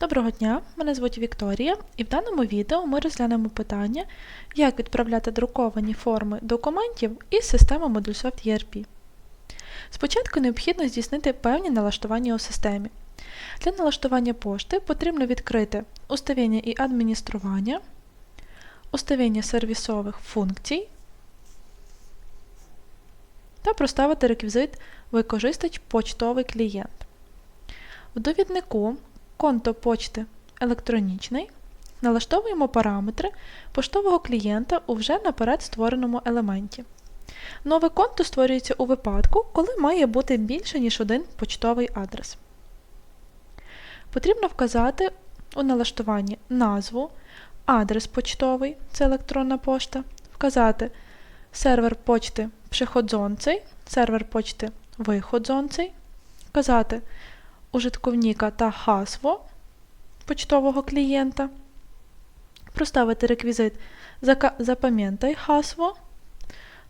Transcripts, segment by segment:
Доброго дня, мене звуть Вікторія, і в даному відео ми розглянемо питання, як відправляти друковані форми документів із системи Modulsoft ERP. Спочатку необхідно здійснити певні налаштування у системі. Для налаштування пошти потрібно відкрити уставління і адміністрування, уставління сервісових функцій та проставити реквізит Використач почтовий клієнт. В довіднику конто почти електронічний налаштовуємо параметри поштового клієнта у вже наперед створеному елементі. Нове конто створюється у випадку, коли має бути більше, ніж один почтовий адрес. Потрібно вказати у налаштуванні назву, адрес почтовий це електронна пошта, вказати сервер почти przychodzącej, сервер почти виходзонцей, вказати ужитковника та хасло почтового клієнта, проставити реквізит «Запам'ятай хасло»,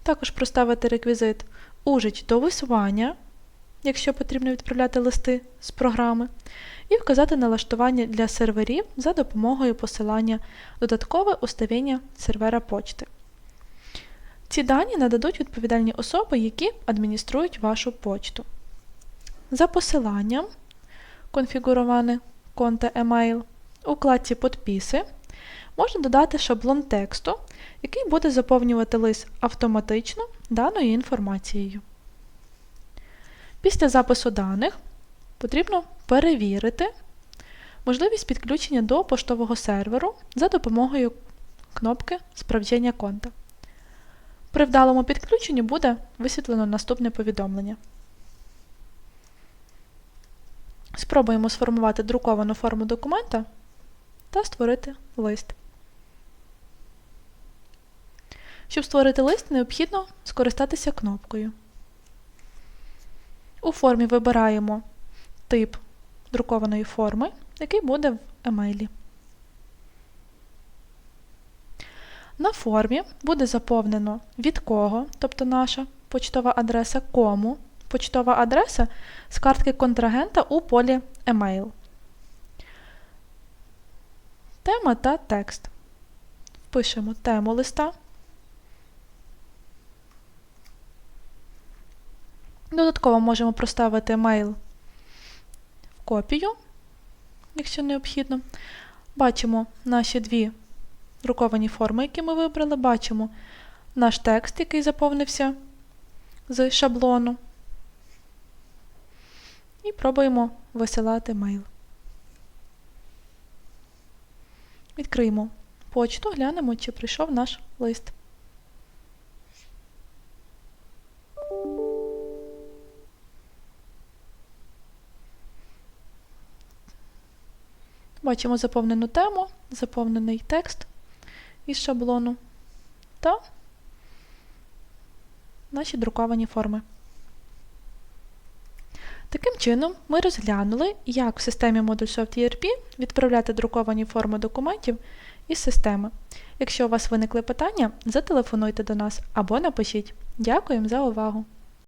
також проставити реквізит «Ужить до висування», якщо потрібно відправляти листи з програми, і вказати налаштування для серверів за допомогою посилання додаткове уставління сервера почти. Ці дані нададуть відповідальні особи, які адмініструють вашу почту. За посиланням конфігуроване конто email у вкладці Подписи можна додати шаблон тексту, який буде заповнювати лист автоматично даною інформацією. Після запису даних потрібно перевірити можливість підключення до поштового серверу за допомогою кнопки Справдження конта. При вдалому підключенні буде висвітлено наступне повідомлення. Спробуємо сформувати друковану форму документа та створити лист. Щоб створити лист, необхідно скористатися кнопкою. У формі вибираємо тип друкованої форми, який буде в емейлі. На формі буде заповнено від кого, тобто наша почтова адреса, кому почтова адреса з картки контрагента у полі Email. Тема та текст. Впишемо тему листа. Додатково можемо проставити емейл в копію, якщо необхідно. Бачимо наші дві друковані форми, які ми вибрали, бачимо наш текст, який заповнився з шаблону. І пробуємо висилати мейл. Відкриємо почту, глянемо, чи прийшов наш лист. Бачимо заповнену тему, заповнений текст із шаблону та наші друковані форми. Таким чином, ми розглянули, як в системі Modulsoft ERP відправляти друковані форми документів із системи. Якщо у вас виникли питання, зателефонуйте до нас або напишіть. Дякуємо за увагу!